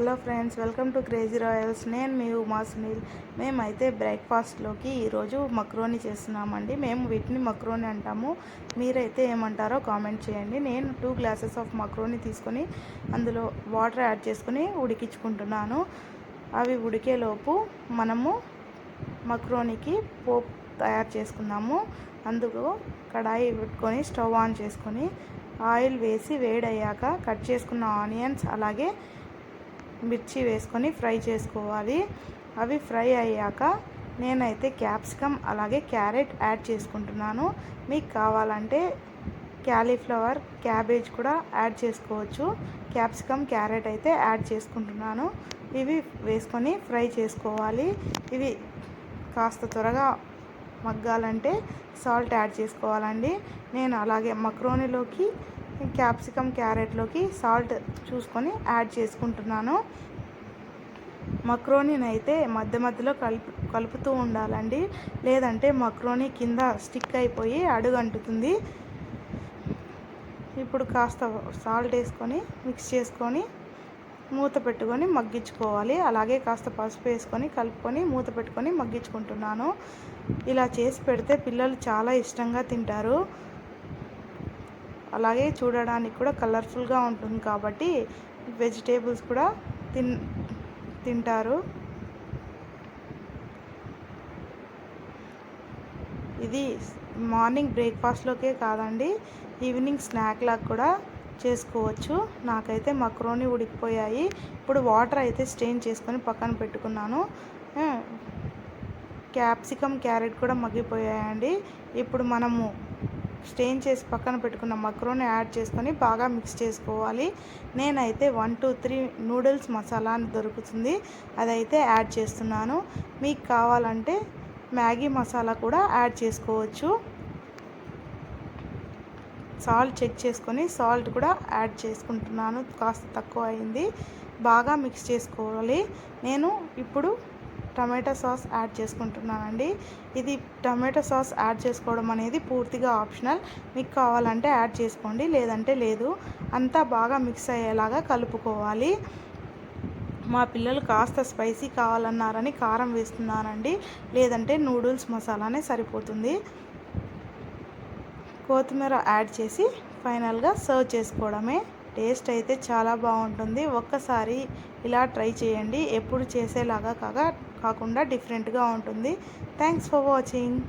Hello friends welcome to Crazy Royals. నేను మీ ఉమా సునీల్. మేమైతే బ్రేక్ఫాస్ట్లోకి ఈరోజు మక్రోని చేస్తున్నామండి. మేము వీటిని మక్రోని అంటాము. మీరైతే ఏమంటారో కామెంట్ చేయండి. నేను టూ గ్లాసెస్ ఆఫ్ మక్రోని తీసుకొని అందులో వాటర్ యాడ్ చేసుకుని ఉడికించుకుంటున్నాను. అవి ఉడికేలోపు మనము మక్రోనికి పోప్ తయారు చేసుకున్నాము అందుకు కడాయి పెట్టుకొని స్టవ్ ఆన్ చేసుకొని ఆయిల్ వేసి వేడయ్యాక కట్ చేసుకున్న ఆనియన్స్ అలాగే మిర్చి వేసుకొని ఫ్రై చేసుకోవాలి. అవి ఫ్రై అయ్యాక నేనైతే క్యాప్సికమ్ అలాగే క్యారెట్ యాడ్ చేసుకుంటున్నాను. మీకు కావాలంటే క్యాలీఫ్లవర్ క్యాబేజ్ కూడా యాడ్ చేసుకోవచ్చు. క్యాప్సికమ్ క్యారెట్ అయితే యాడ్ చేసుకుంటున్నాను. ఇవి వేసుకొని ఫ్రై చేసుకోవాలి. ఇవి కాస్త త్వరగా మగ్గాలంటే సాల్ట్ యాడ్ చేసుకోవాలండి. నేను అలాగే మక్రోనిలోకి క్యాప్సికమ్ క్యారెట్లోకి సాల్ట్ చూసుకొని యాడ్ చేసుకుంటున్నాను. మక్రోనీని అయితే మధ్య మధ్యలో కలుపు కలుపుతూ ఉండాలండి. లేదంటే మక్రోనీ కింద స్టిక్ అయిపోయి అడుగు అంటుతుంది ఇప్పుడు కాస్త సాల్ట్ వేసుకొని మిక్స్ చేసుకొని మూత పెట్టుకొని మగ్గించుకోవాలి. అలాగే కాస్త పసుపు వేసుకొని కలుపుకొని మూత పెట్టుకొని మగ్గించుకుంటున్నాను. ఇలా చేసి పెడితే పిల్లలు చాలా ఇష్టంగా తింటారు. అలాగే చూడడానికి కూడా కలర్ఫుల్గా ఉంటుంది కాబట్టి వెజిటేబుల్స్ కూడా తిన్ తింటారు. ఇది మార్నింగ్ బ్రేక్ఫాస్ట్లోకే కాదండి ఈవినింగ్ స్నాక్ లాగా కూడా చేసుకోవచ్చు. నాకైతే మక్రోని ఉడికిపోయాయి. ఇప్పుడు వాటర్ అయితే స్టెయిన్ చేసుకొని పక్కన పెట్టుకున్నాను. క్యాప్సికమ్ క్యారెట్ కూడా మగ్గిపోయాయండి. ఇప్పుడు మనము స్టెయిన్ చేసి పక్కన పెట్టుకున్న మక్రోని యాడ్ చేసుకొని బాగా మిక్స్ చేసుకోవాలి. నేనైతే one two three noodles masala అని దొరుకుతుంది. అదైతే యాడ్ చేస్తున్నాను. మీకు కావాలంటే మ్యాగీ మసాలా కూడా యాడ్ చేసుకోవచ్చు. సాల్ట్ చెక్ చేసుకొని సాల్ట్ కూడా యాడ్ చేసుకుంటున్నాను. కాస్త తక్కువ అయింది. బాగా మిక్స్ చేసుకోవాలి. నేను ఇప్పుడు టమాటా సాస్ యాడ్ చేసుకుంటున్నానండి. ఇది టమాటా సాస్ యాడ్ చేసుకోవడం అనేది పూర్తిగా ఆప్షనల్. మీకు కావాలంటే యాడ్ చేసుకోండి లేదంటే లేదు. అంతా బాగా మిక్స్ అయ్యేలాగా కలుపుకోవాలి. మా పిల్లలు కాస్త స్పైసీ కావాలన్నారని కారం వేస్తున్నానండి. లేదంటే నూడిల్స్ మసాలానే సరిపోతుంది. కొత్తిమీర యాడ్ చేసి ఫైనల్గా సర్వ్ చేసుకోవడమే. టేస్ట్ అయితే చాలా బాగుంటుంది. ఒక్కసారి ఇలా ట్రై చేయండి. ఎప్పుడు చేసేలాగా కాగా కాకుండా డిఫరెంట్గా ఉంటుంది. Thanks for watching